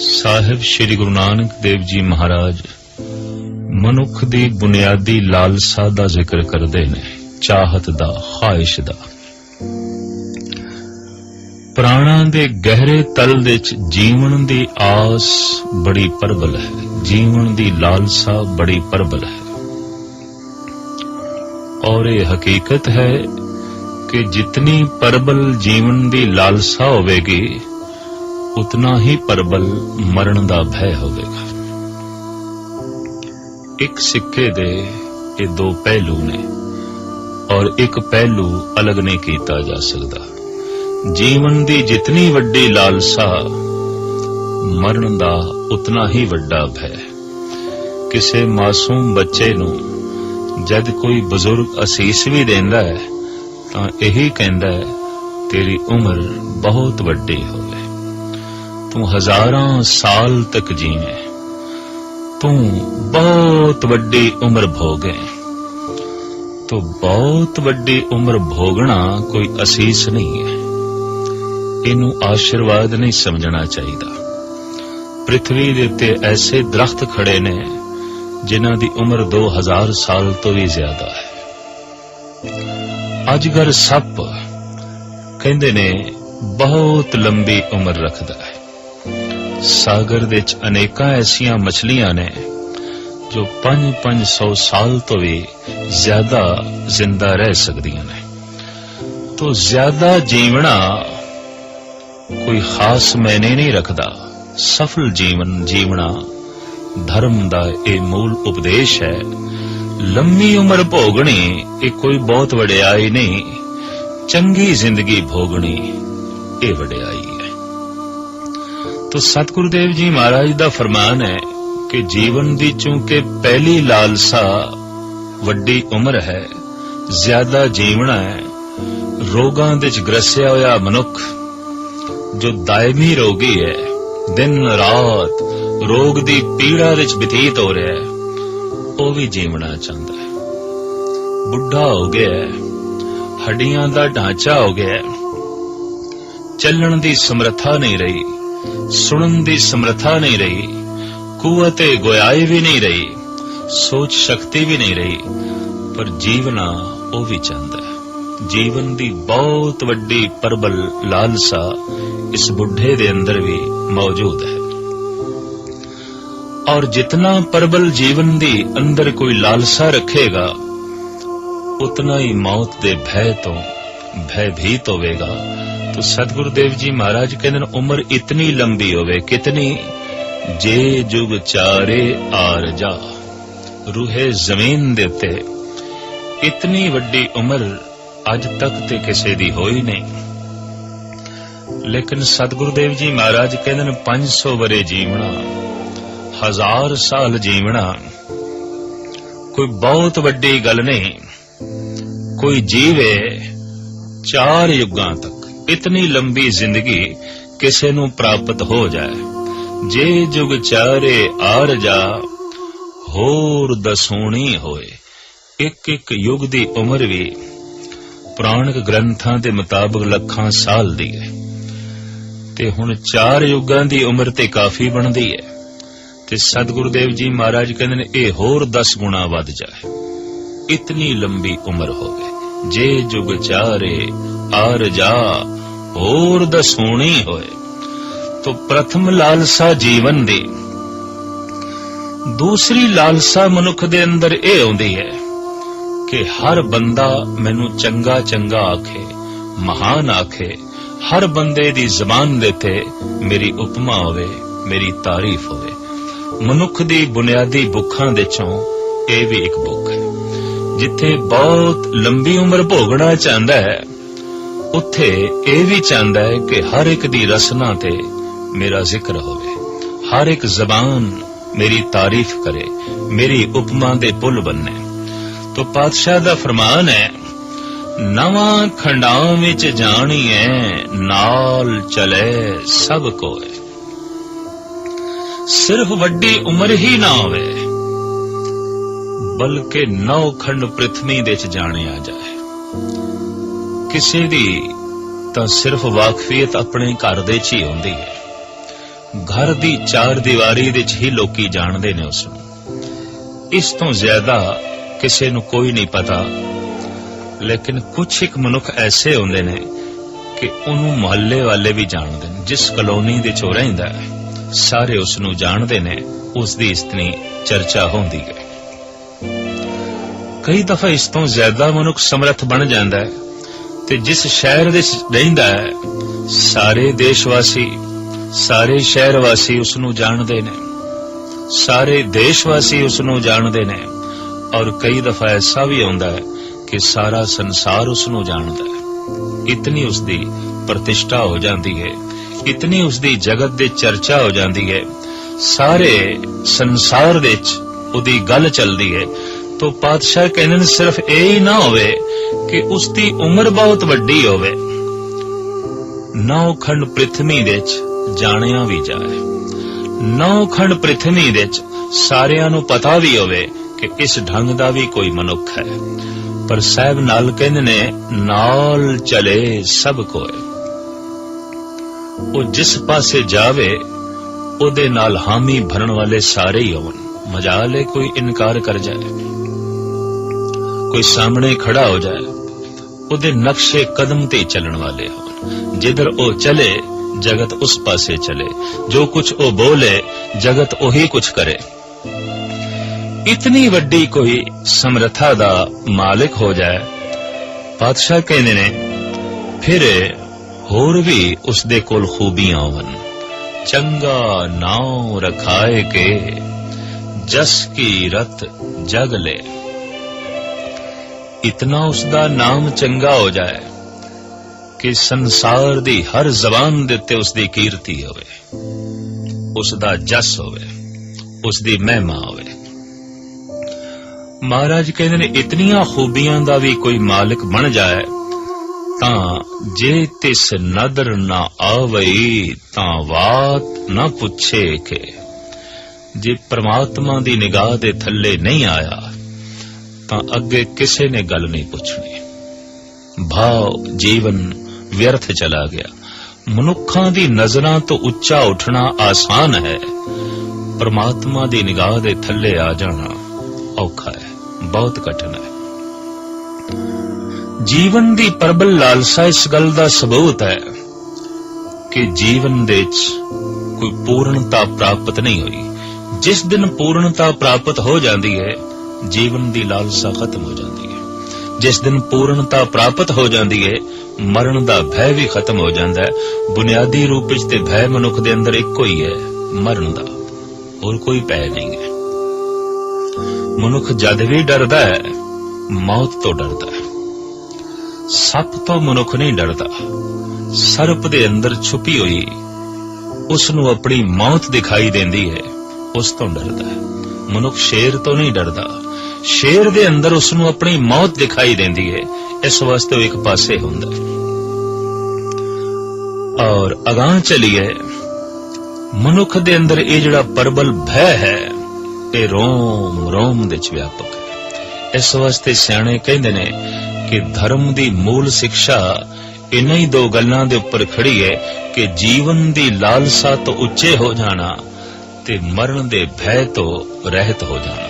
ਸਾਹਿਬ ਸ੍ਰੀ ਗੁਰੂ ਨਾਨਕ ਦੇਵ ਜੀ ਮਹਾਰਾਜ, ਮਨੁੱਖ ਦੀ ਬੁਨਿਆਦੀ ਲਾਲਸਾ ਦਾ ਜ਼ਿਕਰ ਕਰਦੇ ਨੇ, ਚਾਹਤ ਦਾ, ਖਾਹਿਸ਼ ਦਾ। ਪ੍ਰਾਣਾਂ ਦੇ ਗਹਿਰੇ ਤਲ ਵਿੱਚ ਜੀਵਨ ਦੀ ਆਸ ਬੜੀ ਪ੍ਰਬਲ ਹੈ, ਜੀਵਨ ਦੀ ਲਾਲਸਾ ਬੜੀ ਪ੍ਰਬਲ ਹੈ। ਔਰ ਇਹ ਹਕੀਕਤ ਹੈ ਕਿ ਜਿਤਨੀ ਪ੍ਰਬਲ ਜੀਵਨ ਦੀ ਲਾਲਸਾ ਹੋਵੇਗੀ ਉਤਨਾ ਹੀ ਪ੍ਰਬਲ ਮਰਨ ਦਾ ਭੈ ਹੋਵੇਗਾ। ਇੱਕ ਸਿੱਕੇ ਦੇ ਇਹ ਦੋ ਪਹਿਲੂ ਨੇ ਔਰ ਇੱਕ ਪਹਿਲੂ ਅਲੱਗ ਨਹੀਂ ਕੀਤਾ ਜਾ ਸਕਦਾ। ਜੀਵਨ ਦੀ ਜਿਤਨੀ ਵੱਡੀ ਲਾਲਸਾ ਮਰਨ ਦਾ ਉਤਨਾ ਹੀ ਵੱਡਾ ਭੈ। ਕਿਸੇ ਮਾਸੂਮ ਬੱਚੇ ਨੂੰ ਜਦ ਕੋਈ ਬਜ਼ੁਰਗ ਅਸੀਸ ਵੀ ਦਿੰਦਾ ਹੈ ਤਾਂ ਇਹੀ ਕਹਿੰਦਾ ਹੈ, ਤੇਰੀ ਉਮਰ ਬਹੁਤ ਵੱਡੀ ਹੋ ਤੂੰ ਹਜ਼ਾਰਾਂ ਸਾਲ ਤੱਕ ਜੀਵੇਂ। ਤੂੰ ਬਹੁਤ ਵੱਡੀ ਉਮਰ ਭੋਗੇ ਤੋ ਬਹੁਤ ਵੱਡੀ ਉਮਰ ਭੋਗਣਾ ਕੋਈ ਅਸੀਸ ਨਹੀਂ ਹੈ। ਇਹਨੂੰ ਆਸ਼ੀਰਵਾਦ ਨਹੀਂ ਸਮਝਣਾ ਚਾਹੀਦਾ। ਪ੍ਰithvi ਦੇ ਉੱਤੇ ਐਸੇ ਦਰਖਤ ਖੜੇ ਨੇ, ਜਿਨ੍ਹਾਂ ਦੀ ਉਮਰ 2000 ਸਾਲ ਤੋਂ ਵੀ ਜ਼ਿਆਦਾ ਹੈ। ਅਜਗਰ ਸੱਪ ਕਹਿੰਦੇ ਨੇ, ਬਹੁਤ ਲੰਬੀ ਉਮਰ ਰੱਖਦਾ ਹੈ। ਸਾਗਰ ਵਿੱਚ ਅਨੇਕਾਂ ਐਸੀਆਂ ਮਛਲੀਆਂ ਨੇ, ਜੋ 5-500 ਸਾਲ ਤੋਂ ਵੀ ਜ਼ਿਆਦਾ ਜ਼ਿੰਦਾ ਰਹਿ ਸਕਦੀਆਂ ਨੇ। ਤੋਂ ਜ਼ਿਆਦਾ ਜੀਵਣਾ ਕੋਈ ਖਾਸ ਮੈਨੇ ਨਹੀਂ ਰੱਖਦਾ। ਸਫਲ ਜੀਵਨ, ਜੀਵਣਾ ਧਰਮ ਦਾ ਇਹ ਮੂਲ ਉਪਦੇਸ਼ ਹੈ। ਲੰਮੀ ਉਮਰ ਭੋਗਣੀ, ਇਹ ਕੋਈ ਬਹੁਤ ਵਡਿਆਈ ਨਹੀਂ। ਚੰਗੀ ਜ਼ਿੰਦਗੀ ਭੋਗਣੀ, ਇਹ ਵਡਿਆਈ। ਤੋ ਸਤਿਗੁਰੂ ਦੇਵ ਜੀ ਮਹਾਰਾਜ ਦਾ ਫਰਮਾਨ ਹੈ ਕਿ ਜੀਵਨ ਦੀ ਚੂੰਕਿ ਪਹਿਲੀ ਲਾਲਸਾ ਵੱਡੀ ਉਮਰ ਹੈ, ਜ਼ਿਆਦਾ ਜੀਵਣਾ ਹੈ। ਰੋਗਾਂ ਵਿੱਚ ਗ੍ਰਸਿਆ ਹੋਇਆ ਮਨੁੱਖ ਜੋ ਦਾਇਮੀ ਰੋਗੀ ਹੈ, ਦਿਨ ਰਾਤ ਰੋਗ ਦੀ ਪੀੜਾ ਵਿੱਚ ਬਤੀਤ ਹੋ ਰਿਹਾ ਹੈ, ਉਹ ਵੀ ਜੀਵਣਾ ਚਾਹੁੰਦਾ ਹੈ। ਬੁੱਢਾ ਹੋ ਗਿਆ ਹੈ, ਹੱਡੀਆਂ ਦਾ ਢਾਂਚਾ ਹੋ ਗਿਆ ਹੈ, ਚੱਲਣ ਦੀ ਸਮਰੱਥਾ ਨਹੀਂ ਰਹੀ। ਸੁਣਨ ਦੀ ਸਮਰੱਥਾ ਨਹੀਂ ਰਹੀ ਕੂਵਤੇ ਗੋਇਆਈ ਵੀ ਨਹੀਂ ਰਹੀ, ਸੋਚ ਸ਼ਕਤੀ ਵੀ ਨਹੀਂ ਰਹੀ, ਪਰ ਜੀਵਨਾ ਉਹ ਵੀ ਚਾਹੁੰਦਾ ਹੈ। ਜੀਵਨ ਦੀ ਬਹੁਤ ਵੱਡੀ ਪਰਬਲ ਲਾਲਸਾ ਇਸ ਬੁੱਢੇ ਦੇ ਅੰਦਰ ਵੀ ਮੌਜੂਦ ਹੈ। ਔਰ ਜਿਤਨਾ ਪਰਬਲ ਜੀਵਨ ਦੀ ਅੰਦਰ ਕੋਈ ਲਾਲਸਾ ਰੱਖੇਗਾ, ਉਤਨਾ ਹੀ ਮੌਤ ਦੇ ਭੈ ਤੋਂ ਭੈਭੀਤ ਹੋਵੇਗਾ। ਤੋ ਸਤਿਗੁਰੂ ਦੇਵ ਜੀ ਮਹਾਰਾਜ ਕਹਿੰਦੇ ਨੇ, ਉਮਰ ਇਤਨੀ ਲੰਬੀ ਹੋਵੇ ਕਿਤਨੀ, ਜੇ ਜੁਗ ਚਾਰੇ ਆਰਜਾ ਰੂਹੇ ਜ਼ਮੀਨ ਦੇ ਉੱਤੇ, ਇਤਨੀ ਵੱਡੀ ਉਮਰ ਅੱਜ ਤੱਕ ਤੇ ਕਿਸੇ ਦੀ ਹੋਈ ਨਹੀਂ। ਲੇਕਿਨ ਸਤਿਗੁਰੂ ਦੇਵ ਜੀ ਮਹਾਰਾਜ ਕਹਿੰਦੇ ਨੇ 500 ਬਰੇ ਜੀਵਣਾ, ਹਜ਼ਾਰ ਸਾਲ ਜੀਵਣਾ, ਕੋਈ ਬਹੁਤ ਵੱਡੀ ਗੱਲ ਨਹੀਂ। ਕੋਈ ਜੀਵੇ ਚਾਰ ਯੁੱਗਾਂ ਤੱਕ। ਇਤਨੀ ਲੰਬੀ ਜ਼ਿੰਦਗੀ ਕਿਸੇ ਨੂੰ ਪ੍ਰਾਪਤ ਹੋ ਜਾਏ। ਜੇ ਜੁਗ ਚਾਰੇ ਆਰ ਜਾ, ਹੋਰ ਦਸੂਣੀ ਹੋਏ। ਇੱਕ ਇੱਕ ਯੁਗ ਦੀ ਉਮਰ ਵੀ ਪੁਰਾਣਿਕ ਗ੍ਰੰਥਾਂ ਦੇ ਮੁਤਾਬਕ ਲੱਖਾਂ ਸਾਲ ਦੀ ਹੈ। ਤੇ ਹੁਣ ਚਾਰ ਯੁੱਗਾਂ ਦੀ ਉਮਰ ਤੇ ਕਾਫੀ ਬਣਦੀ ਹੈ। ਤੇ ਸਤਿਗੁਰੂ ਦੇਵ ਜੀ ਮਹਾਰਾਜ ਕਹਿੰਦੇ ਨੇ, ਇਹ ਹੋਰ 10 ਗੁਣਾ ਵੱਧ ਜਾਏ। ਇਤਨੀ ਲੰਬੀ ਉਮਰ ਹੋਵੇ ਜੇ ਜੁਗ ਚਾਰੇ, ਆਰ ਜਾ, ਹੋਰ ਦਸੂਣੀ ਹੋਏ। ਤੋ ਪ੍ਰਥਮ ਲਾਲਸਾ ਜੀਵਨ ਦੀ। ਦੂਸਰੀ ਲਾਲਸਾ ਮਨੁੱਖ ਦੇ ਅੰਦਰ ਇਹ ਆਉਂਦੀ ਹੈ ਕਿ ਹਰ ਬੰਦਾ ਮੈਨੂੰ ਚੰਗਾ ਚੰਗਾ ਆਖੇ, ਮਹਾਨ ਆਖੇ, ਹਰ ਬੰਦੇ ਦੀ ਜ਼ਬਾਨ ਦੇ ਤੇ ਮੇਰੀ ਉਪਮਾ ਹੋਵੇ, ਮੇਰੀ ਤਾਰੀਫ ਹੋਵੇ। ਮਨੁੱਖ ਦੀ ਬੁਨਿਆਦੀ ਭੁੱਖਾਂ ਦੇ ਚੋਂ ਇਹ ਵੀ ਇੱਕ ਭੁੱਖ ਜਿੱਥੇ ਬਹੁਤ ਲੰਬੀ ਉਮਰ ਭੋਗਣਾ ਚਾਹੁੰਦਾ ਹੈ, ਉੱਥੇ ਇਹ ਵੀ ਚਾਹੁੰਦਾ ਹੈ ਕਿ ਹਰ ਇੱਕ ਦੀ ਰਸਨਾ ਤੇ ਮੇਰਾ ਜ਼ਿਕਰ ਹੋਵੇ। ਹਰ ਇੱਕ ਜ਼ਬਾਨ ਮੇਰੀ ਤਾਰੀਫ ਕਰੇ, ਮੇਰੀ ਉਪਮਾ ਦੇ ਪੁੱਲ ਬੰਨੇ। ਤੋ ਪਾਤਸ਼ਾਹ ਦਾ ਫਰਮਾਨ ਹੈ, ਨਵਾਂ ਖੰਡਾਂ ਵਿੱਚ ਜਾਣੀਏ ਨਾਲ ਚਲੇ ਸਭ ਕੋਏ। ਸਿਰਫ ਵੱਡੀ ਉਮਰ ਹੀ ਨਾ ਹੋਵੇ ਬਲਕਿ ਨੌ ਖੰਡ ਪ੍ਰithvi ਦੇ ਚ ਜਾਣਿਆ ਜਾਏ। ਕਿਸੇ ਦੀ ਤਾਂ ਸਿਰਫ ਵਾਕਫੀਅਤ ਆਪਣੇ ਘਰ ਦੇ ਚ ਹੀ ਹੁੰਦੀ ਹੈ। ਘਰ ਦੀ ਚਾਰ ਦੀਵਾਰੀ ਵਿੱਚ ਹੀ ਲੋਕੀ ਜਾਣਦੇ ਨੇ ਉਸ ਨੂੰ। ਇਸ ਤੋਂ ਜ਼ਿਆਦਾ ਕਿਸੇ ਨੂੰ ਕੋਈ ਨਹੀਂ ਪਤਾ। ਲੇਕਿਨ ਕੁਝ ਇੱਕ ਮਨੁੱਖ ਐਸੇ ਹੁੰਦੇ ਨੇ ਕਿ ਉਹਨੂੰ ਮੁਹੱਲੇ ਵਾਲੇ ਵੀ ਜਾਣਦੇ ਨੇ। ਜਿਸ ਕਲੋਨੀ ਦੇ ਚੋ ਰਹਿੰਦਾ ਹੈ, ਸਾਰੇ ਉਸ ਨੂੰ ਜਾਣਦੇ ਨੇ, ਉਸ ਦੀ ਇਤਨੀ ਚਰਚਾ ਹੁੰਦੀ ਹੈ। ਕਈ ਦਫਾ ਇਸ ਤੋਂ ਜ਼ਿਆਦਾ ਮਨੁੱਖ ਸਮਰੱਥ ਬਣ ਜਾਂਦਾ ਹੈ ਤੇ ਜਿਸ ਸ਼ਹਿਰ ਦੇ ਰਹਿੰਦਾ ਹੈ, ਸਾਰੇ ਦੇਸ਼ ਵਾਸੀ ਸਾਰੇ ਸ਼ਹਿਰ ਵਾਸੀ ਉਸ ਨੂੰ ਜਾਣਦੇ ਨੇ। ਸਾਰੇ ਦੇਸ਼ ਵਾਸੀ ਉਸ ਨੂੰ ਜਾਣਦੇ ਨੇ ਔਰ ਕਈ ਦਫਾ ਐਸਾ ਵੀ ਆਉਂਦਾ ਹੈ ਕਿ ਸਾਰਾ ਸੰਸਾਰ ਉਸ ਨੂੰ ਜਾਣਦਾ ਹੈ। ਇਤਨੀ ਉਸ ਦੀ ਪ੍ਰਤਿਸ਼ਠਾ ਹੋ ਜਾਂਦੀ ਹੈ, ਇਤਨੀ ਉਸ ਦੀ ਜਗਤ ਦੇ ਚਰਚਾ ਹੋ ਜਾਂਦੀ ਹੈ। ਸਾਰੇ ਸੰਸਾਰ ਵਿੱਚ ਉਹਦੀ ਗੱਲ ਚੱਲਦੀ ਹੈ ਤੋ ਪਾਤਸ਼ਾਹ ਕਹਿੰਦੇ ਨੇ, ਸਿਰਫ ਇਹ ਹੀ ਨਾ ਹੋਵੇ ਕਿ ਉਸ ਦੀ ਉਮਰ ਬਹੁਤ ਵੱਡੀ ਹੋਵੇ। ਨੌ ਖੰਡ ਪ੍ਰਿਥਵੀ ਵਿੱਚ ਜਾਣਿਆ ਵੀ ਜਾਏ। ਨੌ ਖੰਡ ਪ੍ਰਿਥਵੀ ਵਿੱਚ ਸਾਰਿਆਂ ਨੂੰ ਪਤਾ ਵੀ ਹੋਵੇ ਕਿ ਇਸ ਢੰਗ ਦਾ ਵੀ ਕੋਈ ਮਨੁੱਖ ਹੈ। ਪਰ ਸਾਹਿਬ ਨਾਲ ਕਹਿੰਦੇ ਨੇ, ਨਾਲ ਚਲੇ ਸਭ ਕੋਏ ਉਹ ਜਿਸ ਪਾਸੇ ਜਾਵੇ, ਉਹਦੇ ਨਾਲ ਹਾਮੀ ਭਰਨ ਵਾਲੇ ਸਾਰੇ ਹੀ ਹੋਣ। ਮਜਾਲੇ ਕੋਈ ਇਨਕਾਰ ਕਰ ਜਾਏ। ਕੋਈ ਸਾਹਮਣੇ ਖੜਾ ਹੋ ਜਾਏ, ਉਹਦੇ ਨਕਸ਼ੇ ਕਦਮ ਤੇ ਚੱਲਣ ਵਾਲੇ ਹੋਣ। ਜਿੱਧਰ ਉਹ ਚਲੇ, ਜਗਤ ਉਸ ਪਾਸੇ ਚਲੇ। ਜੋ ਕੁਝ ਉਹ ਬੋਲੇ, ਜਗਤ ਉਹੀ ਕੁਝ ਕਰੇ। ਇਤਨੀ ਵੱਡੀ ਕੋਈ ਸਮਰੱਥਾ ਦਾ ਮਾਲਕ ਹੋ ਜਾਏ, ਪਾਤਸ਼ਾਹ ਕਹਿੰਦੇ ਨੇ, ਫਿਰ ਹੋਰ ਵੀ ਉਸ ਦੇ ਕੋਲ ਖੂਬੀਆਂ ਹੋਣ। ਚੰਗਾ ਨਾਉ ਰਖਾਏ ਕੇ, ਜਸ ਕੀ ਰਤ ਜਗ ਲੈ। ਇਤਨਾ ਉਸ ਦਾ ਨਾਮ ਚੰਗਾ ਹੋ ਜਾਏ ਕਿ ਸੰਸਾਰ ਦੀ ਹਰ ਜ਼ਬਾਨ ਦੇ ਉੱਤੇ ਉਸ ਦੀ ਕੀਰਤੀ ਹੋਵੇ ਉਸ ਦਾ ਜਸ ਹੋਵੇ ਉਸ ਦੀ ਮਹਿਮਾ ਹੋਵੇ। ਮਹਾਰਾਜ ਕਹਿੰਦੇ ਨੇ, ਇਤਨੀਆਂ ਖੂਬੀਆਂ ਦਾ ਵੀ ਕੋਈ ਮਾਲਕ ਬਣ ਜਾਏ, ਤਾਂ ਜੇ ਤਿਸ ਨਦਰ ਨਾ ਆਵਈ, ਤਾਂ ਬਾਤ ਨਾ ਪੁੱਛੇ ਕਿ। ਜੇ ਪ੍ਰਮਾਤਮਾ ਦੀ ਨਿਗਾਹ ਦੇ ਥੱਲੇ ਨਹੀਂ ਆਇਆ ਤਾਂ ਅੱਗੇ ਕਿਸੇ ਨੇ ਗੱਲ ਨਹੀਂ ਪੁੱਛਣੀ। ਭਾਵ ਜੀਵਨ ਵਿਅਰਥ ਚਲਾ ਗਿਆ। ਮਨੁੱਖਾਂ ਦੀ ਨਜ਼ਰਾਂ ਤੋਂ ਉੱਚਾ ਉੱਠਣਾ ਆਸਾਨ ਹੈ। ਪਰਮਾਤਮਾ ਦੀ ਨਿਗਾਹ ਦੇ ਥੱਲੇ ਆ ਜਾਣਾ ਔਖਾ ਹੈ, ਬਹੁਤ ਕਠਿਨ ਹੈ। ਜੀਵਨ ਦੀ ਪ੍ਰਬਲ ਲਾਲਸਾ ਇਸ ਗੱਲ ਦਾ ਸਬੂਤ ਹੈ ਕਿ ਜੀਵਨ ਦੇ ਵਿੱਚ ਕੋਈ ਪੂਰਨਤਾ ਪ੍ਰਾਪਤ ਨਹੀਂ ਹੋਈ। ਜਿਸ ਦਿਨ ਪੂਰਨਤਾ ਪ੍ਰਾਪਤ ਹੋ ਜਾਂਦੀ ਹੈ ਜੀਵਨ ਦੀ ਲਾਲਸਾ ਖਤਮ ਹੋ ਜਾਂਦੀ ਹੈ। ਜਿਸ ਦਿਨ ਪੂਰਨਤਾ ਪ੍ਰਾਪਤ ਹੋ ਜਾਂਦੀ ਹੈ, ਮਰਨ ਦਾ ਭੈ ਵੀ ਖਤਮ ਹੋ ਜਾਂਦਾ ਹੈ। ਬੁਨਿਆਦੀ ਰੂਪ ਵਿੱਚ ਤੇ ਭੈ ਮਨੁੱਖ ਦੇ ਅੰਦਰ ਇੱਕੋ ਹੀ ਹੈ, ਮਰਨ ਦਾ। ਹੋਰ ਕੋਈ ਭੈ ਨਹੀਂ ਹੈ। ਮਨੁੱਖ ਜਦ ਵੀ ਡਰਦਾ ਹੈ, ਮੌਤ ਤੋਂ ਡਰਦਾ ਹੈ। ਸੱਪ ਤੋਂ ਮਨੁੱਖ ਨਹੀਂ ਡਰਦਾ। ਸਰਪ ਦੇ ਅੰਦਰ ਛੁਪੀ ਹੋਈ ਉਸ ਨੂੰ ਆਪਣੀ ਮੌਤ ਦਿਖਾਈ ਦਿੰਦੀ ਹੈ, ਉਸ ਤੋਂ ਡਰਦਾ ਹੈ। ਮਨੁੱਖ ਸ਼ੇਰ ਤੋਂ ਨਹੀਂ ਡਰਦਾ। ਸ਼ੇਰ ਦੇ ਅੰਦਰ ਉਸ ਨੂੰ ਆਪਣੀ ਮੌਤ ਦਿਖਾਈ ਦਿੰਦੀ ਹੈ। ਇਸ ਵਾਸਤੇ ਉਹ ਇੱਕ ਪਾਸੇ ਹੁੰਦਾ ਹੈ। ਔਰ ਅਗਾਹ ਚਲੀਏ, ਮਨੁੱਖ ਦੇ ਅੰਦਰ ਇਹ ਜਿਹੜਾ ਪਰਬਲ ਭੈ ਹੈ, ਇਹ ਰੋਮ ਰੋਮ ਦੇ ਚ ਵਿਆਪਕ ਹੈ। ਇਸ ਵਾਸਤੇ ਸਿਆਣੇ ਕਹਿੰਦੇ ਨੇ ਕਿ ਧਰਮ ਦੀ ਮੂਲ ਸਿੱਖਿਆ ਇਨ੍ਹਾਂ ਹੀ ਦੋ ਗੱਲਾਂ ਦੇ ਉੱਪਰ ਖੜੀ ਹੈ ਕਿ ਜੀਵਨ ਦੀ ਲਾਲਸਾ ਤੋਂ ਉੱਚੇ ਹੋ ਜਾਣਾ ਤੇ ਮਰਨ ਦੇ ਭੈ ਤੋਂ ਰਹਿਤ ਹੋ ਜਾਣਾ।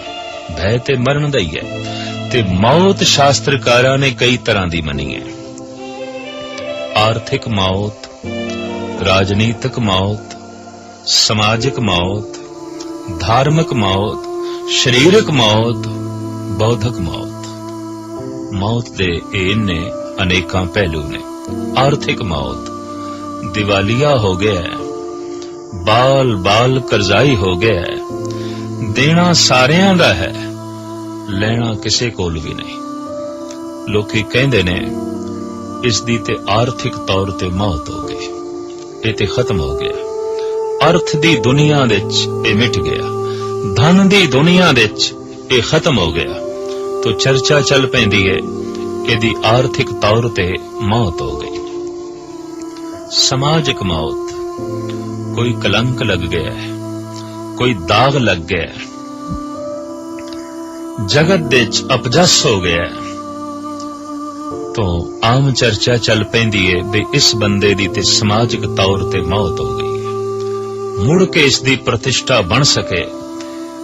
ਭੈ ਤੇ ਮਰਨ ਦਾ ਹੀ ਹੈ। ਤੇ ਮੌਤ ਸ਼ਾਸਤਰਕਾਰਾਂ ਨੇ ਕਈ ਤਰ੍ਹਾਂ ਦੀ ਮੰਨੀ ਹੈ। ਆਰਥਿਕ ਮੌਤ, ਰਾਜਨੀਤਿਕ ਮੌਤ, ਸਮਾਜਿਕ ਮੌਤ, ਧਾਰਮਿਕ ਮੌਤ, ਸਰੀਰਕ ਮੌਤ, ਬੌਧਿਕ ਮੌਤ। ਮੌਤ ਦੇ ਇਹ ਅਨੇਕਾਂ ਪਹਿਲੂ ਨੇ। ਆਰਥਿਕ ਮੌਤ, ਦਿਵਾਲੀਆ ਹੋ ਗਿਆ ਬਾਲ ਬਾਲ ਕਰਜ਼ਾਈ ਹੋ ਗਿਆ ਹੈ। ਦੇਣਾ ਸਾਰਿਆਂ ਦਾ ਹੈ, ਲੈਣਾ ਕਿਸੇ ਕੋਲ ਵੀ ਨਹੀਂ। ਲੋਕੀ ਕਹਿੰਦੇ ਨੇ, ਇਸ ਦੀ ਤੇ ਆਰਥਿਕ ਤੌਰ ਤੇ ਮੌਤ ਹੋ ਗਈ। ਇਹ ਤੇ ਖਤਮ ਹੋ ਗਿਆ। ਅਰਥ ਦੀ ਦੁਨੀਆ ਵਿੱਚ ਇਹ ਮਿਟ ਗਿਆ। ਧਨ ਦੀ ਦੁਨੀਆ ਵਿੱਚ ਇਹ ਖਤਮ ਹੋ ਗਿਆ। ਤੋ ਚਰਚਾ ਚੱਲ ਪੈਂਦੀ ਹੈ ਇਹਦੀ ਆਰਥਿਕ ਤੌਰ ਤੇ ਮੌਤ ਹੋ ਗਈ। ਸਮਾਜਿਕ ਮੌਤ। ਕੋਈ ਕਲੰਕ ਲੱਗ ਗਿਆ ਹੈ, ਕੋਈ ਦਾਗ ਲੱਗ ਗਿਆ ਹੈ। ਜਗਤ ਦੇ ਚ ਅਪਜਸ ਹੋ ਗਿਆ ਹੈ। ਤੋ ਆਮ ਚਰਚਾ ਚੱਲ ਪੈਂਦੀ ਹੈ ਵੀ ਇਸ ਬੰਦੇ ਦੀ ਤੇ ਸਮਾਜਿਕ ਤੌਰ ਤੇ ਮੌਤ ਹੋ ਗਈ ਹੈ। ਮੁੜ ਕੇ ਇਸ ਦੀ ਪ੍ਰਤਿਸ਼ਠਾ ਬਣ ਸਕੇ,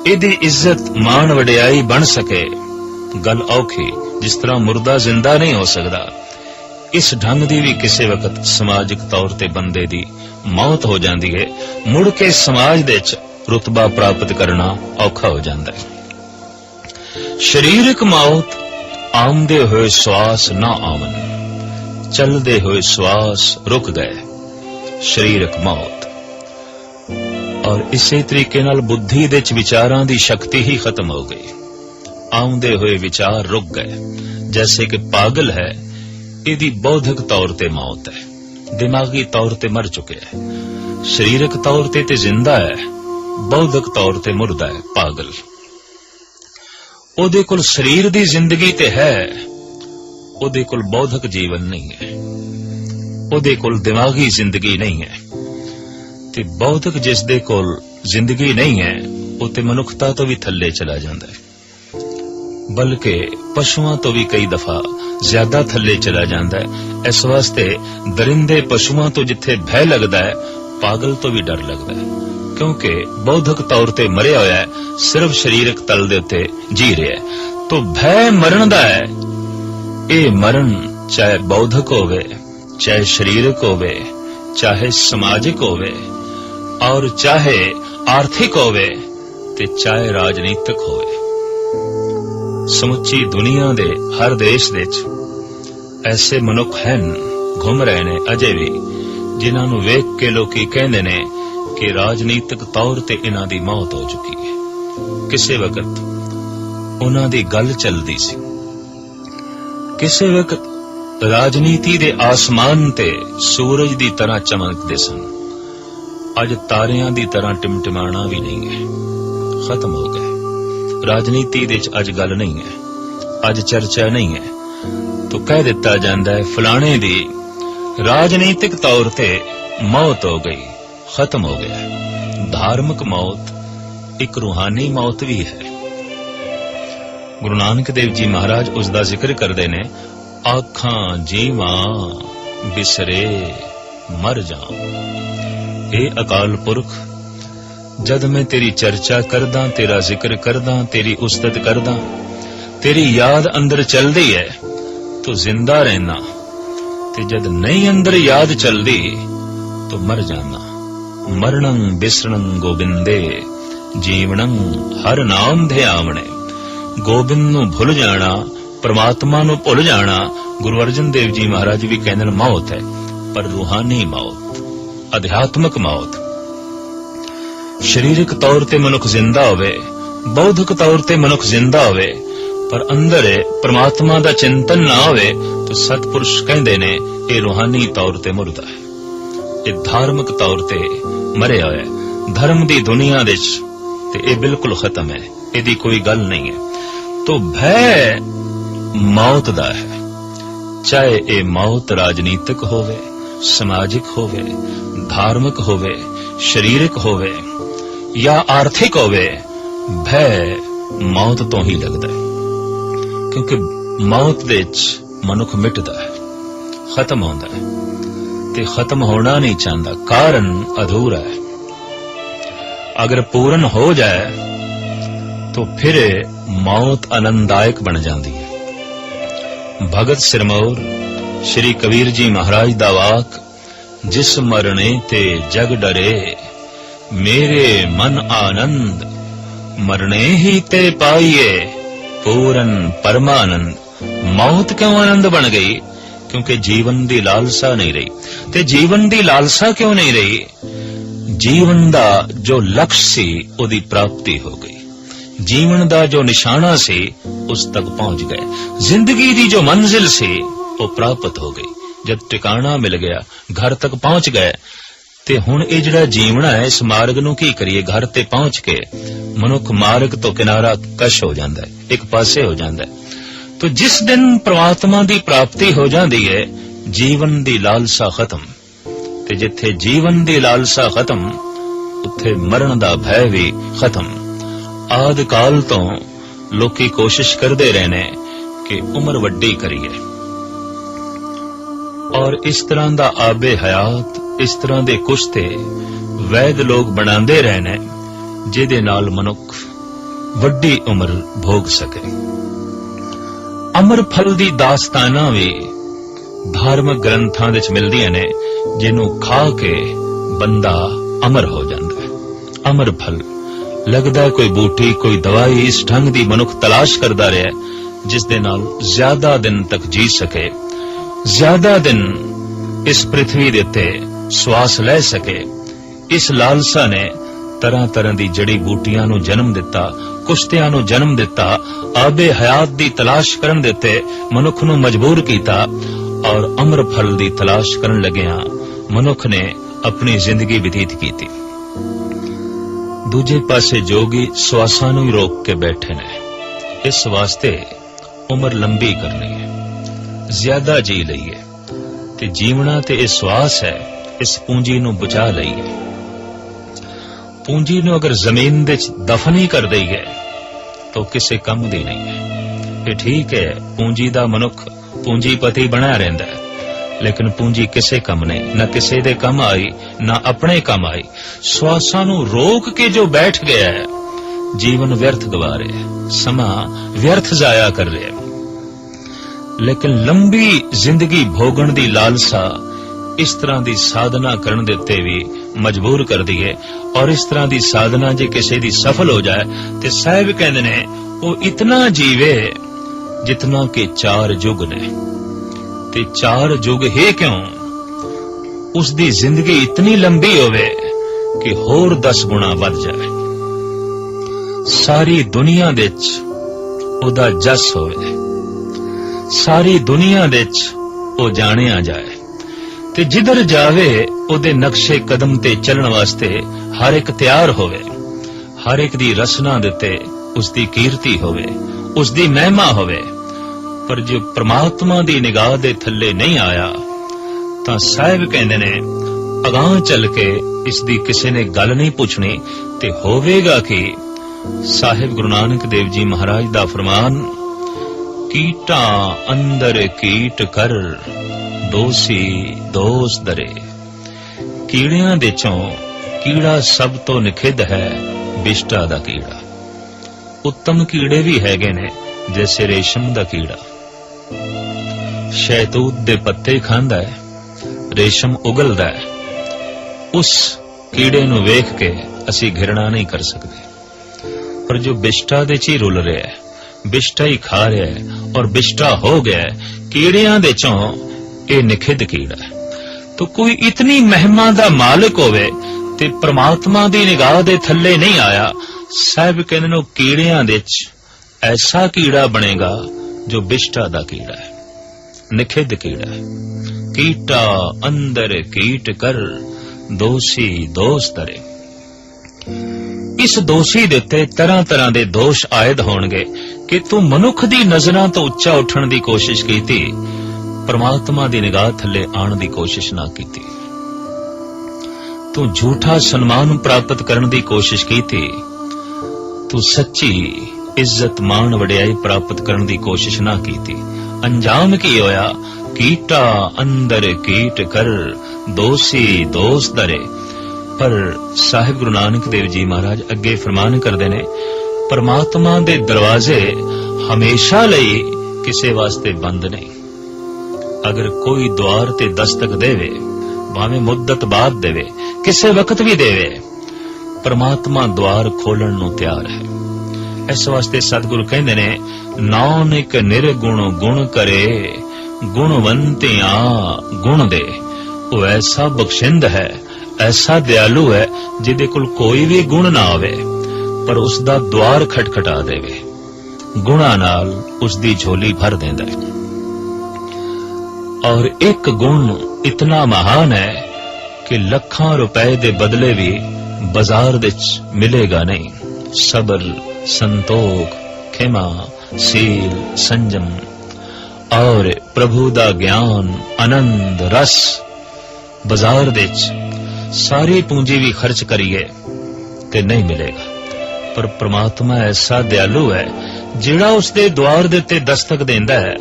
ਇਹਦੀ ਇੱਜ਼ਤ ਮਾਣ ਵਡਿਆਈ ਬਣ ਸਕੇ। ਗੱਲ ਔਖੀ, ਜਿਸ ਤਰ੍ਹਾਂ ਮੁਰਦਾ ਜ਼ਿੰਦਾ ਨਹੀਂ ਹੋ ਸਕਦਾ। ਇਸ ਢੰਗ ਦੀ ਵੀ ਕਿਸੇ ਵਕਤ ਸਮਾਜਿਕ ਤੌਰ ਤੇ ਬੰਦੇ ਦੀ ਮੌਤ ਹੋ ਜਾਂਦੀ ਹੈ, ਮੁੜ ਕੇ ਸਮਾਜ ਦੇ ਵਿੱਚ ਰੁਤਬਾ ਪ੍ਰਾਪਤ ਕਰਨਾ ਔਖਾ ਹੋ ਜਾਂਦਾ ਹੈ। ਸਰੀਰਕ ਮੌਤ, ਆਉਂਦੇ ਹੋਏ ਸਵਾਸ ਨਾ ਆਵਨ ਚਲਦੇ ਹੋਏ ਸਵਾਸ ਰੁਕ ਗਏ ਸਰੀਰਕ ਮੌਤ। ਔਰ ਇਸੇ ਤਰੀਕੇ ਨਾਲ ਬੁੱਧੀ ਦੇ ਚ ਵਿਚਾਰਾਂ ਦੀ ਸ਼ਕਤੀ ਹੀ ਖਤਮ ਹੋ ਗਈ। ਆਉਂਦੇ ਹੋਏ ਵਿਚਾਰ ਰੁਕ ਗਏ, ਜੈਸੇ ਕਿ ਪਾਗਲ ਹੈ, ਇਹਦੀ ਬੌਧਿਕ ਤੌਰ ਤੇ ਮੌਤ ਹੈ। ਦਿਮਾਗੀ ਤੌਰ ਤੇ ਮਰ ਚੁੱਕਿਆ ਹੈ। ਸਰੀਰਕ ਤੌਰ ਤੇ ਤੇ ਜ਼ਿੰਦਾ ਹੈ। ਬੌਧਿਕ ਤੌਰ ਤੇ ਮੁਰਦਾ ਹੈ। ਪਾਗਲ। ਉਹਦੇ ਕੋਲ ਸਰੀਰ ਦੀ ਜ਼ਿੰਦਗੀ ਤੇ ਹੈ। ਉਹਦੇ ਕੋਲ ਬੌਧਿਕ ਜੀਵਨ ਨਹੀਂ ਹੈ। ਉਹਦੇ ਕੋਲ ਦਿਮਾਗੀ ਜ਼ਿੰਦਗੀ ਨਹੀਂ ਹੈ। ਤੇ ਬੌਧਿਕ ਜਿਸ ਦੇ ਕੋਲ ਜ਼ਿੰਦਗੀ ਨਹੀਂ ਹੈ, ਉਹ ਤੇ ਮਨੁੱਖਤਾ ਤੋਂ ਵੀ ਥੱਲੇ ਚਲਾ ਜਾਂਦਾ ਹੈ। ਬਲਕਿ ਪਸ਼ੂਆਂ ਤੋਂ ਵੀ ਕਈ ਦਫਾ ਜ਼ਿਆਦਾ ਥੱਲੇ ਚਲਾ ਜਾਂਦਾ ਹੈ। ਇਸ ਵਾਸਤੇ ਦਰਿੰਦੇ ਪਸ਼ੂਆਂ ਤੋਂ ਜਿੱਥੇ ਭੈ ਲੱਗਦਾ ਹੈ, ਪਾਗਲ ਤੋਂ ਵੀ ਡਰ ਲੱਗਦਾ ਹੈ। ਕਿਉਂਕਿ ਬੌਧਿਕ ਤੌਰ ਤੇ ਮਰਿਆ ਹੋਇਆ ਹੈ, ਸਿਰਫ ਸਰੀਰਕ ਤਲ ਦੇ ਉੱਤੇ ਜੀ ਰਿਹਾ ਹੈ। ਤੋਂ ਭੈ ਮਰਨ ਦਾ ਹੈ। ਇਹ ਮਰਨ ਚਾਹੇ ਬੌਧਿਕ ਹੋਵੇ, ਚਾਹੇ ਸਰੀਰਕ ਹੋਵੇ, ਚਾਹੇ ਸਮਾਜਿਕ ਹੋਵੇ, ਔਰ ਚਾਹੇ ਆਰਥਿਕ ਹੋਵੇ ਤੇ ਚਾਹੇ ਰਾਜਨੀਤਿਕ ਹੋਵੇ। ਸਮੁੱਚੀ ਦੁਨੀਆ ਦੇ ਹਰ ਦੇਸ਼ ਵਿੱਚ ਐਸੇ ਮਨੁੱਖ ਹਨ ਘੁੰਮ ਰਹੇ ਨੇ ਅਜੇ ਵੀ, ਜਿਨ੍ਹਾਂ ਨੂੰ ਵੇਖ ਕੇ ਲੋਕੀ ਕਹਿੰਦੇ ਨੇ ਕਿ ਰਾਜਨੀਤਿਕ ਤੌਰ ਤੇ ਇਹਨਾਂ ਦੀ ਮੌਤ ਹੋ ਚੁੱਕੀ ਹੈ। ਕਿਸੇ ਵਕਤ ਉਹਨਾਂ ਦੀ ਗੱਲ ਚੱਲਦੀ ਸੀ। ਕਿਸੇ ਵਕਤ ਰਾਜਨੀਤੀ ਦੇ ਆਸਮਾਨ ਤੇ ਸੂਰਜ ਦੀ ਤਰ੍ਹਾਂ ਚਮਕਦੇ ਸਨ। ਅੱਜ ਤਾਰਿਆਂ ਦੀ ਤਰ੍ਹਾਂ ਟਿਮਟਿਮਾਣਾ ਵੀ ਨਹੀਂ ਹੈ। ਖਤਮ ਹੋ ਗਏ। ਰਾਜਨੀਤੀ ਦੇ ਵਿੱਚ ਅੱਜ ਗੱਲ ਨਹੀਂ ਹੈ। ਅੱਜ ਚਰਚਾ ਨਹੀਂ ਹੈ। ਤਾਂ ਕਹਿ ਦਿੱਤਾ ਜਾਂਦਾ ਹੈ, ਫਲਾਣੇ ਦੀ ਰਾਜਨੀਤਿਕ ਤੌਰ ਤੇ ਮੌਤ ਹੋ ਗਈ, ਖਤਮ ਹੋ ਗਿਆ। ਧਾਰਮਿਕ ਮੌਤ, ਇੱਕ ਰੂਹਾਨੀ ਮੌਤ ਵੀ ਹੈ। ਗੁਰੂ ਨਾਨਕ ਦੇਵ ਜੀ ਮਹਾਰਾਜ ਉਸ ਦਾ ਜ਼ਿਕਰ ਕਰਦੇ ਨੇ, ਆਖਾਂ ਜੀਵਾਂ ਬਿਸਰੇ ਮਰ ਜਾ ਇਹ ਅਕਾਲ ਪੁਰਖ ਜਦ ਮੈਂ ਤੇਰੀ ਚਰਚਾ ਕਰਦਾ, ਤੇਰਾ ਜ਼ਿਕਰ ਕਰਦਾ, ਤੇਰੀ ਉਸਤਤ ਕਰਦਾ, ਤੇਰੀ ਯਾਦ ਅੰਦਰ ਚੱਲਦੀ ਹੈ, ਤੂੰ ਜ਼ਿੰਦਾ ਰਹਿਣਾ। ਤੇ ਜਦ ਨਹੀਂ ਅੰਦਰ ਯਾਦ ਚੱਲਦੀ, ਤੂੰ ਮਰ ਜਾਣਾ। ਮਰਣੰ ਬਿਸਰਣੰ ਗੋਬਿੰਦੇ ਜੀਵਣੰ ਹਰ ਨਾਮ ਧਿਆਵਣੇ। ਗੋਬਿੰਦ ਨੂੰ ਭੁੱਲ ਜਾਣਾ, ਪ੍ਰਮਾਤਮਾ ਨੂੰ ਭੁੱਲ ਜਾਣਾ, ਗੁਰੂ ਅਰਜਨ ਦੇਵ ਜੀ ਮਹਾਰਾਜ ਵੀ ਕਹਿੰਦੇ ਨੇ, ਮੌਤ ਹੈ, ਪਰ ਰੂਹਾਨੀ ਮੌਤ, ਅਧਿਆਤਮਕ ਮੌਤ। ਸਰੀਰਕ ਤੌਰ ਤੇ ਮਨੁੱਖ ਜ਼ਿੰਦਾ ਹੋਵੇ, ਬੌਧਿਕ ਤੌਰ ਤੇ ਮਨੁੱਖ ਜ਼ਿੰਦਾ ਹੋਵੇ, ਪਰ ਅੰਦਰ ਪ੍ਰਮਾਤਮਾ ਦਾ ਚਿੰਤਨ ਨਾ ਹੋਵੇ, ਤਾਂ ਸਤਪੁਰਸ਼ ਕਹਿੰਦੇ ਨੇ, ਇਹ ਰੂਹਾਨੀ ਤੌਰ ਤੇ ਮੁਰਦਾ ਹੈ। ਇਹ ਧਾਰਮਿਕ ਤੌਰ ਤੇ ਮਰਿਆ ਹੋਇਆ ਹੈ। ਧਰਮ ਦੀ ਦੁਨੀਆ ਵਿੱਚ ਤੇ ਇਹ ਬਿਲਕੁਲ ਖਤਮ ਹੈ। ਇਹਦੀ ਕੋਈ ਗੱਲ ਨਹੀਂ ਹੈ। ਤੋ ਭੈ ਮੌਤ ਦਾ ਹੈ। ਚਾਹੇ ਇਹ ਮੌਤ ਰਾਜਨੀਤਿਕ ਹੋਵੇ, ਸਮਾਜਿਕ ਹੋਵੇ, ਧਾਰਮਿਕ ਹੋਵੇ, ਸਰੀਰਕ ਹੋਵੇ ਜਾਂ ਆਰਥਿਕ ਹੋਵੇ ਭੈ ਮੌਤ ਤੋਂ ਹੀ ਲੱਗਦਾ ਹੈ ਕਿਉਂਕਿ ਮੌਤ ਦੇ ਵਿੱਚ ਮਨੁੱਖ ਮਿਟਦਾ ਹੈ ਖਤਮ ਹੁੰਦਾ ਹੈ ਤੇ ਖਤਮ ਹੋਣਾ ਨਹੀਂ ਚਾਹੁੰਦਾ ਕਾਰਨ ਅਧੂਰਾ ਹੈ ਅਗਰ ਪੂਰਨ ਹੋ ਜਾਏ तो फिर मौत आनंददायक बन जाती है भगत सिरमौर श्री कबीर जी महाराज दा वाक जिस मरने ते जग डरे ਮੇਰੇ ਮਨ ਆਨੰਦ ਮਰਨੇ ਹੀ ਤੇ ਪਾਈਏ ਪੂਰਨ ਪਰਮਾਨੰਦ। ਮੌਤ ਕਿਉਂ ਆਨੰਦ ਬਣ ਗਈ? ਕਿਉਂਕਿ ਜੀਵਨ ਦੀ ਲਾਲਸਾ ਨਹੀਂ ਰਹੀ। ਤੇ ਜੀਵਨ ਦੀ ਲਾਲਸਾ ਕਿਉਂ ਨਹੀਂ ਰਹੀ? ਜੀਵਨ ਦਾ ਜੋ ਲਕਸ਼ ਸੀ, ਉਹਦੀ ਪ੍ਰਾਪਤੀ ਹੋ ਗਈ। ਜੀਵਨ ਦਾ ਜੋ ਨਿਸ਼ਾਨਾ ਸੀ, ਉਸ ਤੱਕ ਪਹੁੰਚ ਗਏ। ਜ਼ਿੰਦਗੀ ਦੀ ਜੋ ਮੰਜ਼ਿਲ ਸੀ, ਉਹ ਪ੍ਰਾਪਤ ਹੋ ਗਈ। ਜਦ ਟਿਕਾਣਾ ਮਿਲ ਗਿਆ, ਘਰ ਤੱਕ ਪਹੁੰਚ ਗਏ ਤੇ ਹੁਣ ਇਹ ਜਿਹੜਾ ਜੀਵਣਾ ਹੈ, ਇਸ ਮਾਰਗ ਨੂੰ ਕੀ ਕਰੀਏ? ਘਰ ਤੇ ਪਹੁੰਚ ਕੇ ਮਨੁੱਖ ਮਾਰਗ ਤੋਂ ਕਿਨਾਰਾ ਕਸ਼ ਹੋ ਜਾਂਦਾ ਹੈ, ਇੱਕ ਪਾਸੇ ਹੋ ਜਾਂਦਾ ਹੈ। ਤੋ ਜਿਸ ਦਿਨ ਪ੍ਰਮਾਤਮਾ ਦੀ ਪ੍ਰਾਪਤੀ ਹੋ ਜਾਂਦੀ ਹੈ, ਜੀਵਨ ਦੀ ਲਾਲਸਾ ਖਤਮ। ਤੇ ਜਿੱਥੇ ਜੀਵਨ ਦੀ ਲਾਲਸਾ ਖਤਮ, ਉੱਥੇ ਮਰਨ ਦਾ ਭੈ ਵੀ ਖਤਮ। ਆਦ ਕਾਲ ਤੋਂ ਲੋਕੀ ਕੋਸ਼ਿਸ਼ ਕਰਦੇ ਰਹੇ ਨੇ ਕਿ ਉਮਰ ਵੱਡੀ ਕਰੀਏ। ਔਰ ਇਸ ਤਰ੍ਹਾਂ ਦਾ ਆਬੇ ਹਯਾਤ ਇਸ ਤਰ੍ਹਾਂ ਦੇ ਕੁਛ ਤੇ ਵੈਦ ਲੋਕ ਬਣਾਉਂਦੇ ਰਹੇ ਨੇ ਜਿਹਦੇ ਨਾਲ ਮਨੁੱਖ ਵੱਡੀ ਉਮਰ ਭੋਗ ਸਕੇ। ਅਮਰ ਫਲ ਦੀ ਦਾਸਤਾਨਾਂ ਵੀ ਧਾਰਮਿਕ ਗ੍ਰੰਥਾਂ ਵਿੱਚ ਮਿਲਦੀਆਂ ਨੇ ਜਿਹਨੂੰ ਖਾ ਕੇ ਬੰਦਾ ਅਮਰ ਹੋ ਜਾਂਦਾ ਹੈ। ਅਮਰ ਫਲ ਲੱਗਦਾ ਕੋਈ ਬੂਟੀ ਕੋਈ ਦਵਾਈ ਇਸ ਢੰਗ ਦੀ ਮਨੁੱਖ ਤਲਾਸ਼ ਕਰਦਾ ਰਿਹਾ ਹੈ, ਜਿਸ ਦੇ ਨਾਲ ਜ਼ਿਆਦਾ ਦਿਨ ਤੱਕ ਜੀ ਸਕੇ। ਜ਼ਿਆਦਾ ਦਿਨ ਇਸ ਪ੍ਰithvi ਦੇ ਉੱਤੇ ਸਵਾਸ ਲੈ ਸਕੇ। ਇਸ ਲਾਲਸਾ ਨੇ ਤਰ੍ਹਾਂ ਤਰ੍ਹਾਂ ਦੀ ਜੜੀ ਬੂਟੀਆਂ ਨੂੰ ਜਨਮ ਦਿੱਤਾ, ਕੁਸ਼ਤਿਆਂ ਨੂੰ ਜਨਮ ਦਿੱਤਾ ਆਬੇ ਹਯਾਤ ਦੀ ਤਲਾਸ਼ ਕਰਨ ਦਿੱਤੇ ਮਨੁੱਖ ਨੂੰ ਮਜਬੂਰ ਕੀਤਾ ਔਰ ਅਮਰ ਫਲ ਦੀ ਤਲਾਸ਼ ਕਰਨ ਲੱਗਿਆ ਮਨੁੱਖ ਨੇ ਆਪਣੀ ਜ਼ਿੰਦਗੀ ਬਤੀਤ ਕੀਤੀ। ਦੂਜੇ ਪਾਸੇ ਜੋਗੀ ਸਵਾਸਾਂ ਨੂੰ ਹੀ ਰੋਕ ਕੇ ਬੈਠੇ ਨੇ। ਇਸ ਵਾਸਤੇ ਉਮਰ ਲੰਬੀ ਕਰਨੀ ਹੈ। ਜ਼ਿਆਦਾ ਜੀ ਲਈਏ। ਤੇ ਜੀਵਣਾ ਤੇ ਇਹ ਸਵਾਸ ਹੈ ਇਸ ਪੂੰਜੀ ਨੂੰ ਬਚਾ ਲਈ। ਪੂੰਜੀ ਨੂੰ ਅਗਰ ਜ਼ਮੀਨ ਦੇ ਵਿੱਚ ਦਫਨ ਹੀ ਕਰ ਦਈਏ ਤਾਂ ਕਿਸੇ ਕੰਮ ਦੀ ਨਹੀਂ ਹੈ। ਇਹ ਠੀਕ ਹੈ, ਪੂੰਜੀ ਦਾ ਮਨੁੱਖ ਪੂੰਜੀਪਤੀ ਬਣਿਆ ਰਹਿੰਦਾ ਹੈ, ਲੇਕਿਨ ਪੂੰਜੀ ਕਿਸੇ ਕੰਮ ਨਹੀਂ, ਨਾ ਕਿਸੇ ਦੇ ਕੰਮ ਆਈ, ਨਾ ਆਪਣੇ ਕੰਮ ਆਈ। ਸਵਾਸਾਂ ਨੂੰ ਰੋਕ ਕੇ ਜੋ ਬੈਠ ਗਿਆ ਹੈ, ਜੀਵਨ ਵਿਅਰਥ ਗਵਾ ਰਿਹਾ ਹੈ, ਸਮਾਂ ਵਿਅਰਥ ਜ਼ਾਇਆ ਕਰ ਰਿਹਾ ਹੈ। ਲੇਕਿਨ ਲੰਬੀ ਜ਼ਿੰਦਗੀ ਭੋਗਣ ਦੀ ਲਾਲਸਾ ਇਸ ਤਰ੍ਹਾਂ ਦੀ ਸਾਧਨਾ ਕਰਨ ਦੇ ਉੱਤੇ ਵੀ ਮਜਬੂਰ ਕਰਦੀ ਹੈ ਔਰ ਇਸ ਤਰ੍ਹਾਂ ਦੀ ਸਾਧਨਾ ਜੇ ਕਿਸੇ ਦੀ ਸਫਲ ਹੋ ਜਾਏ, ਤੇ ਸਾਹਿਬ ਕਹਿੰਦੇ ਨੇ, ਉਹ ਇਤਨਾ ਜੀਵੇ ਜਿਤਨਾ ਕਿ ਚਾਰ ਯੁਗ ਨੇ। ਤੇ ਚਾਰ ਯੁਗ ਹੈ ਕਿਉਂ? ਉਸ ਦੀ ਜ਼ਿੰਦਗੀ ਇਤਨੀ ਲੰਬੀ ਹੋਵੇ ਕਿ ਹੋਰ 10 ਗੁਣਾ ਵੱਧ ਜਾਏ ਸਾਰੀ ਦੁਨੀਆ ਦੇ ਵਿੱਚ ਉਹਦਾ ਜਸ ਹੋਵੇ। ਸਾਰੀ ਦੁਨੀਆ ਦੇ ਵਿੱਚ ਉਹ ਜਾਣਿਆ ਜਾਏ। ਤੇ ਜਿੱਧਰ ਜਾਵੇ, ਉਹਦੇ ਨਕਸ਼ੇ ਕਦਮ ਤੇ ਚੱਲਣ ਵਾਸਤੇ ਹਰ ਇੱਕ ਤਿਆਰ ਹੋਵੇ। ਹਰ ਇੱਕ ਦੀ ਰਸਨਾ ਦੇ ਤੇ ਉਸ ਦੀ ਕੀਰਤੀ ਹੋਵੇ ਉਸ ਦੀ ਮਹਿਮਾ ਹੋਵੇ। ਪਰ ਜੇ ਪ੍ਰਮਾਤਮਾ ਦੀ ਨਿਗਾਹ ਦੇ ਥੱਲੇ ਨਹੀਂ ਆਇਆ, ਤਾਂ ਸਾਹਿਬ ਕਹਿੰਦੇ ਨੇ, ਅਗਾਹ ਚੱਲ ਕੇ ਇਸ ਦੀ ਕਿਸੇ ਨੇ ਗੱਲ ਨਹੀਂ ਪੁੱਛਣੀ ਤੇ ਹੋਵੇਗਾ ਕਿ? ਸਾਹਿਬ ਗੁਰੂ ਨਾਨਕ ਦੇਵ ਜੀ ਮਹਾਰਾਜ ਦਾ ਫਰਮਾਨ, ਕੀਟਾਂ ਅੰਦਰ ਕੀਟ ਕਰ। ਦੋਸੀ ਦੋਸ ਦਰੇ। ਕੀੜਿਆਂ ਦੇ ਚੋਂ ਕੀੜਾ ਸਭ ਤੋਂ ਨਿਖਿੱਧ ਹੈ, ਬਿਸ਼ਟਾ ਦਾ ਕੀੜਾ। ਉੱਤਮ ਕੀੜੇ ਵੀ ਹੈਗੇ ਨੇ, ਜੈਸੇ ਰੇਸ਼ਮ ਦਾ ਕੀੜਾ। ਸ਼ੈਤੂਤ ਦੇ ਪੱਤੇ ਖਾਂਦਾ ਹੈ, ਰੇਸ਼ਮ ਉਗਲਦਾ ਹੈ। ਉਸ ਕੀੜੇ ਨੂੰ ਵੇਖ ਕੇ ਅਸੀਂ ਘਿਰਣਾ ਨਹੀਂ ਕਰ ਸਕਦੇ। ਪਰ ਜੋ ਬਿਸ਼ਟਾ ਦੇ ਚ ਹੀ ਰੁਲ ਰਿਹਾ ਹੈ, ਬਿਸ਼ਟਾ ਹੀ ਖਾ ਰਿਹਾ ਹੈ ਔਰ ਬਿਸ਼ਟਾ ਹੋ ਗਿਆ ਕੀੜਿਆਂ ਦੇ ਚੋਂ ਇਹ ਨਿਖਿੱਧ ਕੀੜਾ ਹੈ। ਤੋ ਕੋਈ ਇਤਨੀ ਮਹਿਮਾ ਦਾ ਮਾਲਕ ਹੋਵੇ ਤੇ ਪ੍ਰਮਾਤਮਾ ਦੀ ਨਿਗਾਹ ਦੇ ਥੱਲੇ ਨਹੀਂ ਆਇਆ, ਸਾਹਿਬ ਕਹਿੰਦੇ ਨੇ ਕੀੜਿਆਂ ਦੇ ਚ ਐਸਾ ਕੀੜਾ ਬਣੇਗਾ ਜੋ ਬਿਸ਼ਟਾ ਦਾ ਕੀੜਾ ਹੈ। ਨਿਖਿੱਧ ਕੀੜਾ ਹੈ। ਕੀਟਾ ਅੰਦਰ ਕੀਟ ਕਰ, ਦੋਸ਼ੀ ਦੋਸ਼ ਤਰੇ ਇਸ ਦੋਸ਼ੀ ਦੇ ਉੱਤੇ ਤਰ੍ਹਾਂ ਤਰ੍ਹਾਂ ਦੇ ਦੋਸ਼ ਆਇਦ ਹੋਣਗੇ ਕਿ ਤੂੰ ਮਨੁੱਖ ਦੀ ਨਜ਼ਰਾਂ ਤੋਂ ਉੱਚਾ ਉੱਠਣ ਦੀ ਕੋਸ਼ਿਸ਼ ਕੀਤੀ ਪਰਮਾਤਮਾ ਦੀ ਨਿਗਾਹ ਥੱਲੇ ਆਣ ਦੀ ਕੋਸ਼ਿਸ਼ ਨਾ ਕੀਤੀ। ਤੂੰ ਝੂਠਾ ਸਨਮਾਨ ਪ੍ਰਾਪਤ ਕਰਨ ਦੀ ਕੋਸ਼ਿਸ਼ ਕੀਤੀ। ਤੂੰ ਸੱਚੀ ਇੱਜ਼ਤ ਮਾਣ ਵਡਿਆਈ ਪ੍ਰਾਪਤ ਕਰਨ ਦੀ ਕੋਸ਼ਿਸ਼ ਨਾ ਕੀਤੀ। ਅੰਜਾਮ ਕੀ ਹੋਇਆ? ਕੀਟਾ ਅੰਦਰ ਕੀਟ ਕਰ, ਦੋਸੀ ਦੋਸ ਦਰੇ ਪਰ ਸਾਹਿਬ ਗੁਰੂ ਨਾਨਕ ਦੇਵ ਜੀ ਮਹਾਰਾਜ ਅੱਗੇ ਫਰਮਾਨ ਕਰਦੇ ਨੇ, ਪਰਮਾਤਮਾ ਦੇ ਦਰਵਾਜ਼ੇ ਹਮੇਸ਼ਾ ਲਈ ਕਿਸੇ ਵਾਸਤੇ ਬੰਦ ਨਹੀਂ। ਅਗਰ ਕੋਈ ਦੁਆਰ ਤੇ ਦਸਤਕ ਦੇਵੇ, ਭਾਵੇਂ ਮੁੱਦਤ ਬਾਅਦ ਦੇਵੇ, ਕਿਸੇ ਵਕਤ ਵੀ ਦੇਵੇ, ਪਰਮਾਤਮਾ ਦੁਆਰ ਖੋਲਣ ਨੂੰ ਤਿਆਰ ਹੈ। ਇਸ ਵਾਸਤੇ ਸਤਿਗੁਰੂ ਕਹਿੰਦੇ ਨੇ, ਨਾਨਕ ਨਿਰਗੁਣ ਗੁਣ ਕਰੇ, ਗੁਣਵੰਤਿਆਂ ਗੁਣ ਦੇ। ਉਹ ਐਸਾ ਬਖਸ਼ਿੰਦ ਹੈ, ਐਸਾ ਦਿਆਲੂ ਹੈ, ਜਿਹਦੇ ਕੋਲ ਕੋਈ ਵੀ ਗੁਣ ਨਾ ਆਵੇ, ਪਰ ਉਸ ਦਾ ਦੁਆਰ ਖਟਖਟਾ ਦੇਵੇ। ਗੁਣਾ ਨਾਲ ਉਸ ਦੀ ਝੋਲੀ ਭਰ ਦਿੰਦਾ ਹੈ। ਔਰ ਇੱਕ ਗੁਣ ਇਤਨਾ ਮਹਾਨ ਹੈ ਕਿ ਲੱਖਾਂ ਰੁਪਏ ਦੇ ਬਦਲੇ ਵੀ ਬਾਜ਼ਾਰ ਵਿੱਚ ਮਿਲੇਗਾ ਨਹੀਂ। ਸਬਰ, ਸੰਤੋਖ, ਖਿਮਾ, ਸੀਲ, ਸੰਜਮ ਔਰ ਪ੍ਰਭੂ ਦਾ ਗਿਆਨ, ਆਨੰਦ, ਰਸ ਬਾਜ਼ਾਰ ਵਿੱਚ ਸਾਰੀ ਪੂੰਜੀ ਵੀ ਖਰਚ ਕਰੀਏ ਤੇ ਨਹੀਂ ਮਿਲੇਗਾ। ਪਰ ਪ੍ਰਮਾਤਮਾ ਐਸਾ ਦਿਆਲੂ ਹੈ ਜਿਹੜਾ ਉਸ ਦੇ ਦਵਾਰ ਦੇ ਉੱਤੇ ਦਸਤਕ ਦਿੰਦਾ ਹੈ।